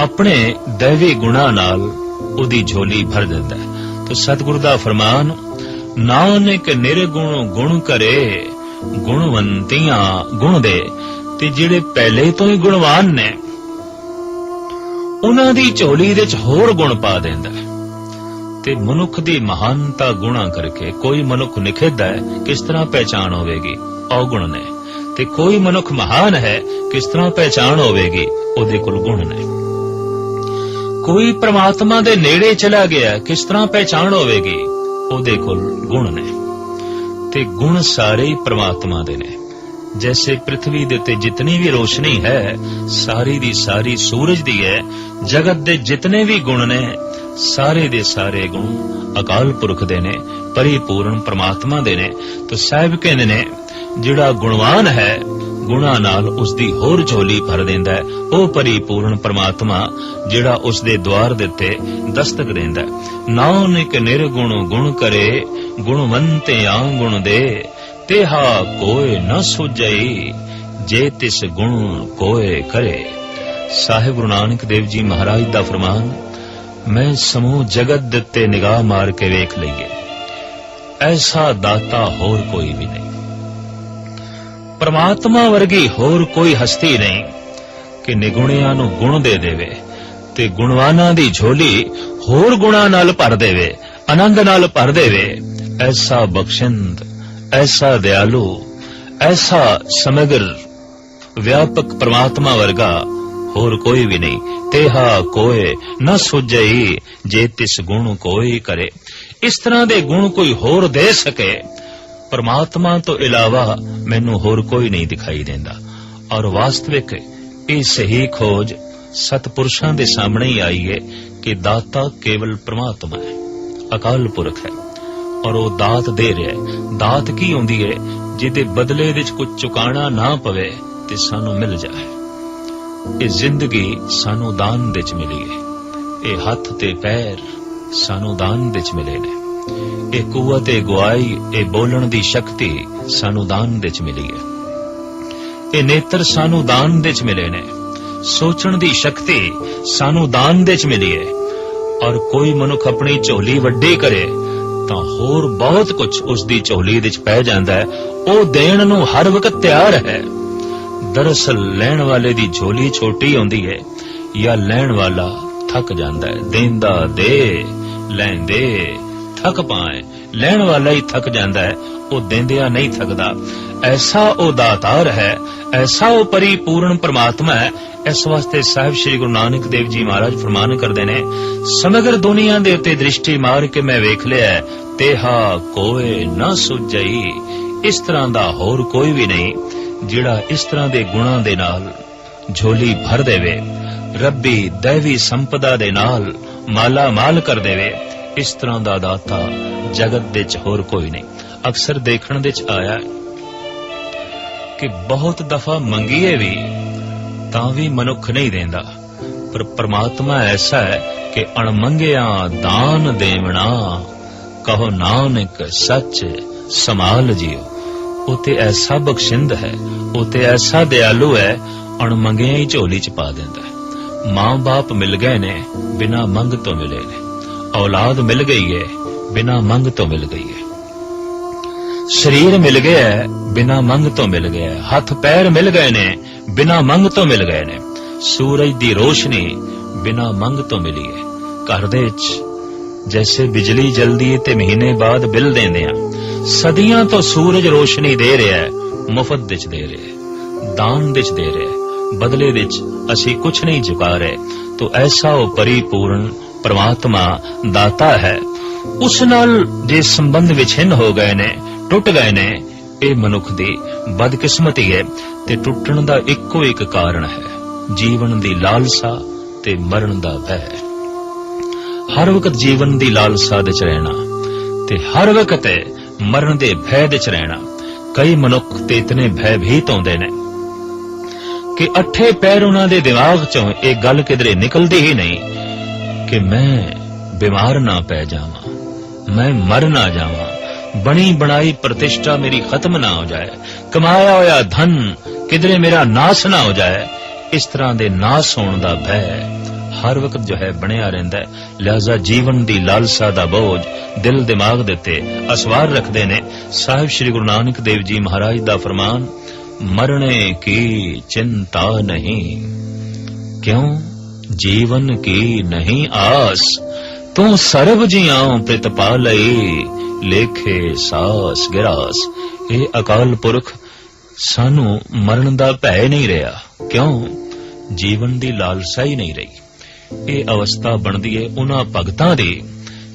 ਆਪਣੇ ਦੈਵੀ ਗੁਣਾ ਨਾਲ ਉਹਦੀ ਝੋਲੀ ਭਰ ਦਿੰਦਾ ਹੈ। ਤੋ ਸਤਿਗੁਰੂ ਦਾ ਫਰਮਾਨ, ਨਾਨਕ ਨਿਰਗੁਣ ਗੁਣ ਕਰੇ, ਗੁਣਵੰਤੀਆਂ ਗੁਣ ਦੇ। ਤੇ ਜਿਹੜੇ ਪਹਿਲੇ ਤੋਂ ਹੀ ਗੁਣਵਾਨ ਨੇ, ਉਹਨਾਂ ਦੀ ਝੋਲੀ ਦੇ ਚ ਹੋਰ ਗੁਣ ਪਾ ਦਿੰਦਾ ਹੈ। ਤੇ ਮਨੁੱਖ ਦੀ ਮਹਾਨਤਾ ਗੁਣਾ ਕਰਕੇ ਕੋਈ ਮਨੁੱਖ ਨਿਖੇਧਾ ਹੈ, ਕਿਸ ਤਰ੍ਹਾਂ ਪਹਿਚਾਨ ਹੋਵੇਗੀ? ਔਗੁਣ ਨੇ। ਤੇ ਕੋਈ ਮਨੁੱਖ ਮਹਾਨ ਹੈ, ਕਿਸ ਤਰ੍ਹਾਂ ਪਹਿਚਾਨ ਹੋਵੇਗੀ? ਉਹਦੇ ਕੋਲ ਗੁਣ ਨੇ। ਕੋਈ ਪ੍ਰਮਾਤਮਾ ਦੇ ਨੇੜੇ ਚਲਾ ਗਿਆ, ਕਿਸ ਤਰ੍ਹਾਂ ਪਹਿਚਾਨ ਹੋਵੇਗੀ? ਉਹਦੇ ਕੋਲ ਗੁਣ ਨੇ। ਤੇ ਗੁਣ ਸਾਰੇ ਪ੍ਰਮਾਤਮਾ ਦੇ ਨੇ। ਜੈਸੇ ਪ੍ਰithvi ਦੇ ਉੱਤੇ ਜਿਤਨੀ ਵੀ ਰੋਸ਼ਨੀ ਹੈ, ਸਾਰੀ ਦੀ ਸਾਰੀ ਸੂਰਜ ਦੀ ਹੈ, ਜਗਤ ਦੇ ਜਿਤਨੇ ਵੀ ਗੁਣ ਨੇ, ਸਾਰੇ ਦੇ ਸਾਰੇ ਗੁਣ ਅਕਾਲ ਪੁਰਖ ਦੇ ਨੇ, ਪਰਿਪੂਰਨ ਪ੍ਰਮਾਤਮਾ ਦੇ ਨੇ। ਤਾਂ ਸਾਹਿਬ ਕਹਿੰਦੇ ਨੇ, ਜਿਹੜਾ ਗੁਣਵਾਨ ਹੈ ਗੁਣਾ ਨਾਲ ਉਸ ਦੀ ਹੋਰ ਝੋਲੀ ਭਰ ਦਿੰਦਾ ਹੈ। ਉਹ ਪਰਿਪੂਰਨ ਪ੍ਰਮਾਤਮਾ ਜਿਹੜਾ ਉਸ ਦੇ ਦਵਾਰ ਦੇ ਉੱਤੇ ਦਸਤਕ ਦਿੰਦਾ ਹੈ। ਨਾਨਕ ਨਿਰਗੁਣ ਗੁਣ ਕਰੇ ਆ ਗੁਣ ਦੇ। ਤੇਹਾ ਕੋਏ ਨ ਸੁਝਈ, ਜੇ ਤਿਸ ਗੁਣ ਕੋਏ ਕਰੇ। ਸਾਹਿਬ ਗੁਰੂ ਨਾਨਕ ਦੇਵ ਜੀ ਮਹਾਰਾਜ ਦਾ ਫਰਮਾਨ, ਮੈਂ ਸਮੂਹ ਜਗਤ ਦੇ ਨਿਗਾਹ ਮਾਰ ਕੇ ਵੇਖ ਲਈਏ। ਐਸਾ ਦਾਤਾ ਹੋਰ ਕੋਈ ਵੀ ਨਹੀਂ। ਪ੍ਰਮਾਤਮਾ ਵਰਗੀ ਹੋਰ ਕੋਈ ਹਸਤੀ ਨਹੀਂ ਕਿ ਨਿਗੁਣਿਆਂ ਨੂੰ ਗੁਣ ਦੇ ਦੇਵੇ ਤੇ ਗੁਣਵਾਨਾਂ ਦੀ ਝੋਲੀ ਹੋਰ ਗੁਣਾ ਨਾਲ ਭਰ ਦੇਵੇ, ਆਨੰਦ ਨਾਲ ਭਰ ਦੇਵੇ। ਐਸਾ ਬਖਸ਼ਿੰਦ, ਐਸਾ ਦਿਆਲੂ, ਐਸਾ ਸਮਗਰ ਵਿਆਪਕ ਪ੍ਰਮਾਤਮਾ ਵਰਗਾ ਹੋਰ ਕੋਈ ਵੀ ਨਹੀਂ। ਤੇਹਾ ਕੋਏ ਨਾ ਸੁਝਈ, ਜੇ ਤਿਸ ਗੁਣ ਕੋਈ ਕਰੇ। ਇਸ ਤਰ੍ਹਾਂ ਦੇ ਗੁਣ ਕੋਈ ਹੋਰ ਦੇ ਸਕੇ। ਪਰਮਾਤਮਾ ਤੋਂ ਇਲਾਵਾ ਮੈਨੂੰ ਹੋਰ ਕੋਈ ਨਹੀਂ ਦਿਖਾਈ ਦਿੰਦਾ। ਔਰ ਵਾਸਤਵਿਕ ਇਹ ਸਹੀ ਖੋਜ ਸਤਪੁਰਸ਼ਾਂ ਦੇ ਸਾਹਮਣੇ ਹੀ ਆਈ ਹੈ ਕਿ ਦਾਤਾ ਕੇਵਲ ਪ੍ਰਮਾਤਮਾ ਹੈ, ਅਕਾਲ ਪੁਰਖ ਹੈ। ਔਰ ਉਹ ਦਾਤ ਦੇ ਰਿਹਾ ਹੈ। ਦਾਤ ਕੀ ਹੁੰਦੀ ਹੈ? ਜਿਹਦੇ ਬਦਲੇ ਵਿੱਚ ਕੁਝ ਚੁਕਾਣਾ ਨਾ ਪਵੇ ਤੇ ਸਾਨੂੰ ਮਿਲ ਜਾਏ। ਇਹ ਜ਼ਿੰਦਗੀ ਸਾਨੂੰ ਦਾਨ ਵਿੱਚ ਮਿਲੀ ਹੈ। ਇਹ ਹੱਥ ਤੇ ਪੈਰ ਸਾਨੂੰ ਦਾਨ ਵਿੱਚ ਮਿਲੇ ਨੇ। ਇਹ ਕੂਵਤ ਇਹ ਗਵਾਈ ਇਹ ਬੋਲਣ ਦੀ ਸ਼ਕਤੀ ਸਾਨੂੰ ਦਾਨ ਵਿੱਚ ਮਿਲੀ ਹੈ। ਇਹ ਨੇਤਰ ਸਾਨੂੰ ਦਾਨ ਵਿੱਚ ਮਿਲੇ ਨੇ। ਸੋਚਣ ਦੀ ਸ਼ਕਤੀ ਸਾਨੂੰ ਦਾਨ ਵਿੱਚ ਮਿਲੀ ਹੈ। ਔਰ ਕੋਈ ਮਨੁੱਖ ਆਪਣੀ ਝੋਲੀ ਵੱਡੀ ਕਰੇ, ਤਾਂ ਹੋਰ ਬਹੁਤ ਕੁਝ ਉਸ ਦੀ ਝੋਲੀ ਵਿੱਚ ਪੈ ਜਾਂਦਾ ਹੈ। ਉਹ ਦੇਣ ਨੂੰ ਹਰ ਵਕਤ ਤਿਆਰ ਹੈ। ਦਰਅਸਲ ਲੈਣ ਵਾਲੇ ਦੀ ਝੋਲੀ ਛੋਟੀ ਹੁੰਦੀ ਹੈ ਜਾਂ ਲੈਣ ਵਾਲਾ ਥੱਕ ਜਾਂਦਾ ਹੈ। ਦੇਂਦਾ ਦੇ, ਲੈਂਦੇ। ਥੱਕ ਪਾਏ। ਲੈਣ ਵਾਲਾ ਹੀ ਥਕ ਜਾਂਦਾ ਹੈ, ਉਹ ਦਿੰਦਿਆਂ ਨਹੀਂ ਥੱਕਦਾ। ਐਸਾ ਉਹ ਦਾਤਾਰ ਹੈ, ਐਸਾ ਉਹ ਪਰਿਪੂਰਨ ਪ੍ਰਮਾਤਮਾ ਹੈ, ਇਸ ਵਾਸਤੇ ਸਾਹਿਬ ਸ੍ਰੀ ਗੁਰੂ ਨਾਨਕ ਦੇਵ ਜੀ ਮਹਾਰਾਜ ਫਰਮਾਨ ਕਰਦੇ ਨੇ, ਸਮਗਰ ਦੁਨੀਆ ਦੇ ਉੱਤੇ ਦ੍ਰਿਸ਼ਟੀ ਮਾਰ ਕੇ ਮੈਂ ਵੇਖ ਲਿਆ ਤੇਹਾ ਕੋਏ ਨਾ ਸੁਝਈ। ਇਸ ਤਰ੍ਹਾਂ ਦਾ ਹੋਰ ਕੋਈ ਵੀ ਨਹੀਂ, ਜਿਹੜਾ ਇਸ ਤਰ੍ਹਾਂ ਦੇ ਗੁਣਾਂ ਦੇ ਨਾਲ ਝੋਲੀ ਭਰ ਦੇਵੇ, ਰੱਬੀ ਦੇਵੀ ਸੰਪਦਾ ਦੇ ਨਾਲ ਮਾਲਾ ਮਾਲ ਕਰ ਦੇਵੇ। ਇਸ ਤਰ੍ਹਾਂ ਦਾ ਦਾਤਾ ਜਗਤ ਦੇ ਹੋਰ ਕੋਈ ਨਹੀਂ। ਅਕਸਰ ਦੇਖਣ ਦੇ ਚ ਆਇਆ ਹੈ ਕਿ ਬਹੁਤ ਦਫਾ ਮੰਗੀਏ ਵੀ ਤਾਂ ਵੀ ਮਨੁੱਖ ਨਹੀਂ ਦਿੰਦਾ। ਪਰ ਪ੍ਰਮਾਤਮਾ ਐਸਾ ਹੈ ਕਿ ਅਣਮੰਗਿਆ ਦਾਨ ਦੇਵਣਾ, ਕਹੋ ਨਾਨਕ ਸੱਚ ਸਮਾਲ ਜਿਓ। ਉਹ ਤੇ ਐਸਾ ਬਖਸ਼ਿੰਦ ਹੈ, ਉਹ ਤੇ ਐਸਾ ਦਿਆਲੂ ਹੈ, ਅਣਮੰਗਿਆ ਹੀ ਝੋਲੀ ਚ ਪਾ ਦਿੰਦਾ ਹੈ। ਮਾਂ-ਬਾਪ ਮਿਲ ਗਏ ਨੇ, ਬਿਨਾ ਮੰਗ ਤੋਂ ਮਿਲੇ ਨੇ। ਔਲਾਦ ਮਿਲ ਗਈ ਹੈ ਬਿਨਾ ਮੰਗ ਤੋਂ ਮਿਲ ਗਈ ਹੈ ਸਰੀਰ ਮਿਲ ਗਿਆ ਹੈ ਬਿਨਾ ਮੰਗ ਤੋਂ ਮਿਲ ਗਿਆ ਹੈ ਹੱਥ ਪੈਰ ਮਿਲ ਗਏ ਨੇ, ਬਿਨਾ ਮੰਗ ਤੋਂ ਮਿਲ ਗਏ ਨੇ। ਸੂਰਜ ਦੀ ਰੋਸ਼ਨੀ ਬਿਨਾ ਮੰਗ ਤੋਂ ਮਿਲੀ ਹੈ ਘਰ ਦੇ ਵਿੱਚ ਜੈਸੇ ਬਿਜਲੀ ਜਲਦੀ ਹੈ ਤੇ ਮਹੀਨੇ ਬਾਅਦ ਬਿੱਲ ਦਿੰਦੇ ਆ। ਸਦੀਆਂ ਤੋਂ ਸੂਰਜ ਰੋਸ਼ਨੀ ਦੇ ਰਿਹਾ ਹੈ ਮੁਫਤ ਵਿੱਚ ਦੇ ਰਿਹਾ ਹੈ ਦਾਨ ਵਿੱਚ ਦੇ ਰਿਹਾ ਹੈ ਬਦਲੇ ਵਿੱਚ ਅਸੀਂ ਕੁਝ ਨਹੀਂ ਚੁਕਾ ਰਹੇ। ਤੋ ਐਸਾ ਉਹ ਪਰਿਪੂਰਨ ਪ੍ਰਮਾਤਮਾ ਦਾਤਾ ਹੈ। ਉਸ ਨਾਲ ਜੇ ਸੰਬੰਧ ਵਿਛਿੰਨ ਹੋ ਗਏ ਨੇ, ਟੁੱਟ ਗਏ ਨੇ, ਇਹ ਮਨੁੱਖ ਦੀ ਬਦਕਿਸਮਤੀ ਹੈ ਤੇ ਟੁੱਟਣ ਦਾ ਇੱਕੋ ਇੱਕ ਕਾਰਨ ਹੈ। ਜੀਵਨ ਦੀ ਲਾਲਸਾ ਤੇ ਮਰਨ ਦਾ ਭੈ ਹਰ ਵਕਤ ਜੀਵਨ ਦੀ ਲਾਲਸਾ ਦੇ ਚ ਰਹਿਣਾ ਤੇ ਹਰ ਵਕਤ ਮਰਨ ਦੇ ਭੈ ਦੇ ਚ ਰਹਿਣਾ। ਕਈ ਮਨੁੱਖ ਤੇ ਇਤਨੇ ਭੈਭੀਤ ਹੁੰਦੇ ਨੇ ਕਿ ਅੱਠੇ ਪੈਰ ਉਹਨਾਂ ਦੇ ਦਿਮਾਗ ਚੋਂ ਇਹ ਗੱਲ ਕਿਧਰੇ ਨਿਕਲਦੀ ਹੀ ਨਹੀਂ। ਕਿ ਮੈਂ ਬਿਮਾਰ ਨਾ ਪੈ ਜਾਵਾਂ, ਮੈਂ ਮਰ ਨਾ ਜਾਵਾਂ, ਬਣੀ ਬਣਾਈ ਪ੍ਰਤਿਸ਼ਠਾ ਮੇਰੀ ਖਤਮ ਨਾ ਹੋ ਜਾਏ, ਕਮਾਇਆ ਹੋਇਆ ਧਨ ਕਿਧਰੇ ਮੇਰਾ ਨਾਸ ਨਾ ਹੋ ਜਾਏ, ਇਸ ਤਰ੍ਹਾਂ ਦੇ ਨਾਸ ਹੋਣ ਦਾ ਭੈ ਹਰ ਵਕਤ ਜੋ ਹੈ ਬਣਿਆ ਰਹਿੰਦਾ ਹੈ। ਲਿਹਾਜ਼ਾ ਜੀਵਨ ਦੀ ਲਾਲਸਾ ਦਾ ਬੋਝ ਦਿਲ ਦਿਮਾਗ ਦੇ ਉੱਤੇ ਅਸਵਾਰ ਰੱਖਦੇ ਨੇ। ਸਾਹਿਬ ਸ੍ਰੀ ਗੁਰੂ ਨਾਨਕ ਦੇਵ ਜੀ ਮਹਾਰਾਜ ਦਾ ਫਰਮਾਨ ਮਰਨੇ ਕੀ ਚਿੰਤਾ ਨਹੀਂ। ਕਿਉਂ? ਜੀਵਨ ਕੀ ਨਹੀਂ ਆਸ? ਤੂੰ ਸਰਬ ਜੀਆਂ ਪ੍ਰਤਪਾਲਈ ਲੇਖੇ ਸਾਸ ਗਿਰਾਸ। ਇਹ ਅਕਾਲ ਪੁਰਖ, ਸਾਨੂੰ ਮਰਨ ਦਾ ਭੈ ਨਹੀਂ ਰਿਹਾ। ਕਿਉਂ? ਜੀਵਨ ਦੀ ਲਾਲਸਾ ਹੀ ਨਹੀਂ ਰਹੀ। ਇਹ ਅਵਸਥਾ ਬਣਦੀ ਹੈ ਉਹਨਾਂ ਭਗਤਾਂ ਦੀ,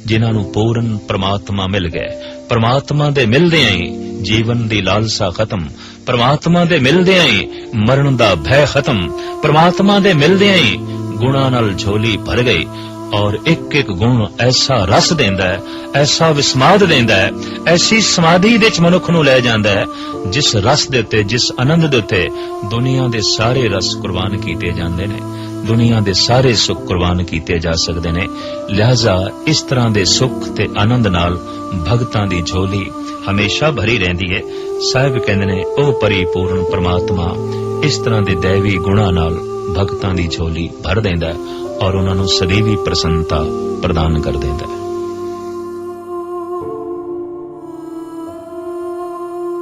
ਜਿਨ੍ਹਾਂ ਨੂੰ ਪੂਰਨ ਪ੍ਰਮਾਤਮਾ ਮਿਲ ਗਿਆ ਪ੍ਰਮਾਤਮਾ ਦੇ ਮਿਲਦਿਆਂ ਹੀ ਜੀਵਨ ਦੀ ਲਾਲਸਾ ਖਤਮ। ਪ੍ਰਮਾਤਮਾ ਦੇ ਮਿਲਦਿਆਂ ਹੀ ਮਰਨ ਦਾ ਭੈ ਖਤਮ। ਪ੍ਰਮਾਤਮਾ ਦੇ ਮਿਲਦਿਆਂ ਹੀ ਗੁਣਾ ਨਾਲ ਝੋਲੀ ਭਰ ਗਈ ਔਰ ਇੱਕ ਇੱਕ ਗੁਣ ਐਸਾ ਰਸ ਦਿੰਦਾ ਹੈ, ਐਸਾ ਵਿਸਮਾਦ ਦਿੰਦਾ ਹੈ, ਐਸੀ ਸਮਾਧੀ ਦੇ ਵਿੱਚ ਮਨੁੱਖ ਨੂੰ ਲੈ ਜਾਂਦਾ ਹੈ, ਜਿਸ ਰਸ ਦੇ ਉੱਤੇ, ਜਿਸ ਆਨੰਦ ਦੇ ਉੱਤੇ ਦੁਨੀਆ ਦੇ ਸਾਰੇ ਰਸ ਕੁਰਬਾਨ ਕੀਤੇ ਜਾਂਦੇ ਨੇ। ਦੁਨੀਆ ਦੇ ਸਾਰੇ ਸੁੱਖ ਕੁਰਬਾਨ ਕੀਤੇ ਜਾ ਸਕਦੇ ਨੇ। ਲਿਹਾਜ਼ਾ ਇਸ ਤਰ੍ਹਾਂ ਦੇ ਸੁੱਖ ਤੇ ਆਨੰਦ ਨਾਲ ਭਗਤਾਂ ਦੀ ਝੋਲੀ ਹਮੇਸ਼ਾ ਭਰੀ ਰਹਿੰਦੀ ਹੈ। ਸਾਹਿਬ ਕਹਿੰਦੇ ਨੇ, ਉਹ ਪਰਿਪੂਰਨ ਪ੍ਰਮਾਤਮਾ ਇਸ ਤਰ੍ਹਾਂ ਦੇ ਦੇਵੀ ਗੁਣਾ ਨਾਲ ਭਗਤਾਂ ਦੀ ਝੋਲੀ ਭਰ ਦਿੰਦਾ ਔਰ ਉਹਨਾਂ ਨੂੰ ਸਦੀਵੀ ਪ੍ਰਸੰਨਤਾ ਪ੍ਰਦਾਨ ਕਰ ਦਿੰਦਾ ਹੈ।